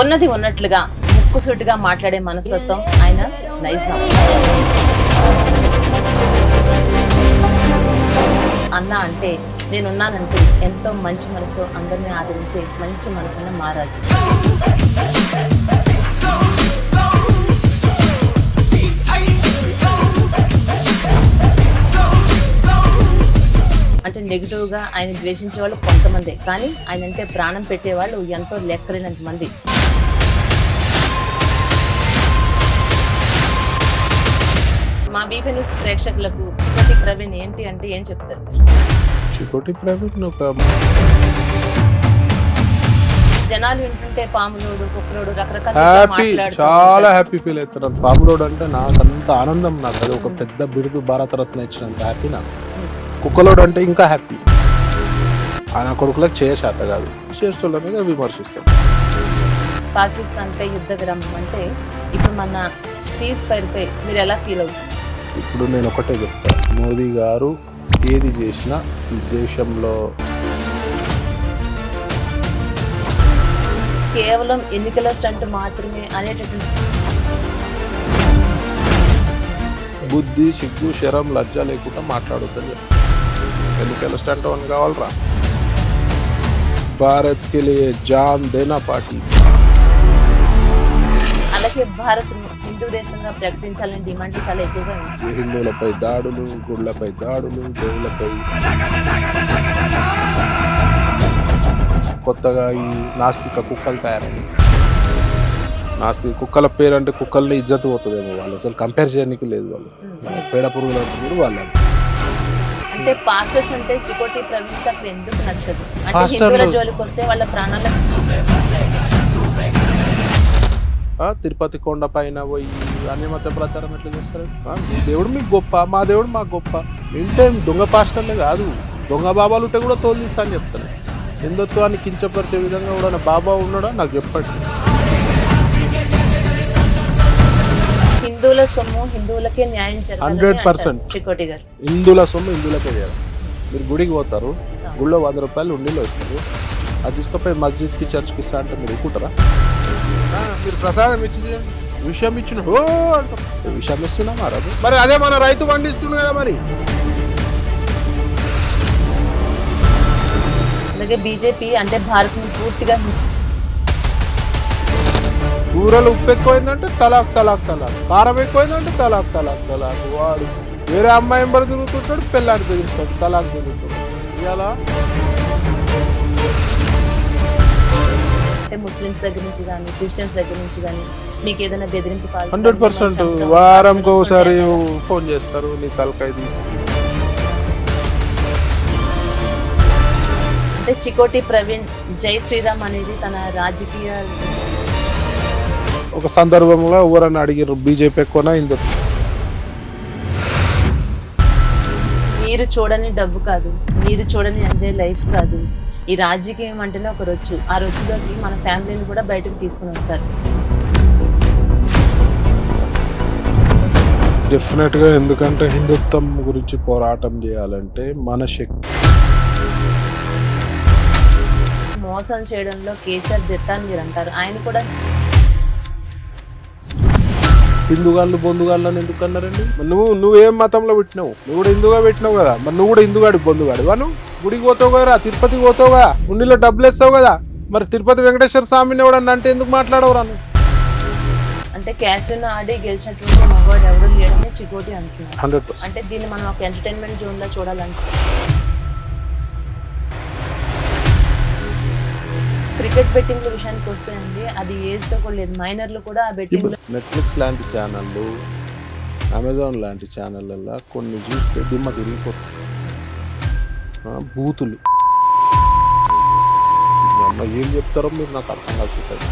ఉన్నది ఉన్నట్లుగా ముక్కుసూటిగా మాట్లాడే మనస్తత్వం ఆయన నైజాం. అన్న అంటే నేనున్నానంటూ ఎంతో మంచి మనసుతో అందరినీ ఆదరించే మంచి మనసున్న మహారాజు. అంటే నెగిటివ్గా ఆయన ద్వేషించే వాళ్ళు కొంతమందే కానీ ఆయన అంటే ప్రాణం పెట్టేవాళ్ళు ఎంతో లెక్కలేనంత మంది. బీపీ న్యూస్ ప్రేక్షకులకు చివరి ప్రవీణ్ ఏంటి అంటే ఏం చెప్తారు? చికోటి ప్రవీణ్ ఒక జనాలు వింటుంటే పాములోడు కుక్కలోడు రకరకాల హ్యాపీ చాలా హ్యాపీ ఫీల్ అవుతున్నాను పాములోడు అంటే నాకు అంత ఆనందం నాకు అది. ఒక పెద్ద బిరుదు భారతరత్న ఇచ్చినంత హ్యాపీ నాకు. కుక్కలోడు అంటే ఇంకా హ్యాపీ ఆయన కొడుకులకు చేయశాత కాదు. చేస్తున్న మీద విమర్శిస్తాం పాకిస్తాన్ పై యుద్ధ విరామం అంటే ఇప్పుడు మన సీజ్ ఫైర్ పై మీరు ఎలా ఫీల్ అవుతుంది ఇప్పుడు నేను ఒకటే చెప్తాను మోదీ గారు ఏది చేసినా ఈ దేశంలో కేవలం ఎన్నికల స్టంట్ మాత్రమే అనేటటువంటి బుద్ధి సిగ్గు శరం లజ్జ లేకుండా మాట్లాడొద్దని ఎన్నికల స్టంట్ వన్ కావాలరా? భారత్ కే లియే జాన్ దేనా పార్టీ. భారత్ హిందూ దేశంగా ప్రకటించాలని డిమాండ్ చాలా ఎక్కువగా ఉంది హిందువులపై దాడులు గుళ్ళపై దాడులు దేవులపై కొత్తగా ఈ నాస్తిక కుక్కలు తయారయ్యాయి. నాస్తిక కుక్కల పేరు అంటే కుక్కల్ని ఇజ్జత్ పోతుందేమో వాళ్ళు. అసలు కంపేర్ చేయడానికి లేదు వాళ్ళు. పేడ పురుగులు అంటున్నారు వాళ్ళు. అంటే పాస్టర్స్ అంటే చికోటి ప్రవీణ్ అసలు ఎందుకు నచ్చదు? అంటే హిందువుల జోలికి వస్తే వాళ్ళ ప్రాణాల ఆ, తిరుపతి కొండ పైన పోయి అన్ని మత ప్రచారం ఎట్లా చేస్తారు? మీ దేవుడు మీకు గొప్ప మా దేవుడు మాకు గొప్ప. ఏంటే దొంగ పాస్టర్లే కాదు. దొంగ బాబాలు ఉంటే కూడా తోలిస్తా అని చెప్తాను హిందుత్వాన్ని కించపరిచే విధంగా కూడా నా బాబా ఉన్నాడా? నాకు చెప్పండి. హిందువుల సొమ్ము హిందువులకే న్యాయం జరగాలని 100%. అంటారు చికోటి గారు. హిందువుల సొమ్ము హిందువులకే చేయాలి. మీరు గుడికి పోతారు గుళ్ళో వంద రూపాయలు ఉండిలో ఇస్తారు. అది తీసుకుపోయి మస్జిద్కి చర్చ్కి ఇస్తా అంటే మీరు ఎక్కుంటారా మీరు ప్రసాదం ఇచ్చి చేయండి. విషయం ఇచ్చిన అంటాం విషయం ఇస్తున్నా మారాదు మరి అదే మన రైతు పండిస్తుంది కదా మరి. అలాగే బీజేపీ అంటే భారత్ని పూర్తిగా కూరలు ఉప్పు ఎక్కువైందంటే తలాక్ తలాక్ తలాక్. కారం ఎక్కువైందంటే తలాక్ తలాక్ తలాక్. వాడు వేరే అమ్మాయి ఎంబడి తిరుగుతుంటాడు పెళ్ళాన్ని తిరుగుతాడు తలాక్ తిరుగుతాడు ఇలా ముస్లిమ్స్ దగ్గర నుంచి కానీ క్రిస్టియన్స్ దగ్గర నుంచి కానీ మీకు ఏదైనా బెదిరింపు హండ్రెడ్ పర్సెంట్ వారంకి ఒకసారి? ఫోన్ చేస్తారు నీ తలకాయ తీసి అంటే చికోటి ప్రవీణ్ జై శ్రీరామ్ అనేది తన రాజకీయ ఒక సందర్భంలో ఎవరన్నా అడిగారు బీజేపీ ఎక్కువనా హిందూ మీరు చూడని డబ్బు కాదు మీరు చూడని ఎంజాయ్ లైఫ్ కాదు ఈ రాజకీయం అంటేనే ఒక రొచ్చు. ఆ రొచ్చులోకి మన ఫ్యామిలీని కూడా బయటకు తీసుకుని వస్తారు. డెఫినెట్గా ఎందుకంటే హిందుత్వం గురించి పోరాటం చేయాలంటే మన శక్తి. మోసం చేయడంలో కేసీఆర్ దిట్ట అని మీరు అంటారు ఆయన కూడా హిందుగాళ్ళు బొందుగాళ్ళు అని ఎందుకు అన్నారండి నువ్వు నువ్వేం మతంలో పెట్టినావు? నువ్వు కూడా హిందుగా పెట్టినావు కదా. మరి నువ్వు కూడా హిందుగాడి బొందుగాడి వాను గుడికి పోతావు కదా తిరుపతికి పోతావు కదా ఉండిలో డబ్బులు ఇస్తావు కదా మరి తిరుపతి వెంకటేశ్వర స్వామిని ఎవడన్నా అంటే ఎందుకు మాట్లాడవు రాను అంటే క్యాసిన్ ఆడి గెలిచినటువంటి మగవాడు ఎవరు లేడని చికోటి పర్సెంట్. అంటే దీన్ని మనం ఒక ఎంటర్టైన్మెంట్ జోన్లో చూడాలంటే. క్రికెట్ బెట్టింగ్ విషయానికి వస్తే అండి అది ఏజ్తో కూడా లేదు. మైనర్లు కూడా ఆ బెట్టింగ్ నెట్ఫ్లిక్స్ లాంటి ఛానళ్ళు అమెజాన్ లాంటి ఛానళ్ళల్లో కొన్ని చూస్తే దిమ్మ తిరిగిపోతుంది. బూతులు. అమ్మ ఏం చెప్తారో మీరు నాకు అర్థం కాకపోతుంది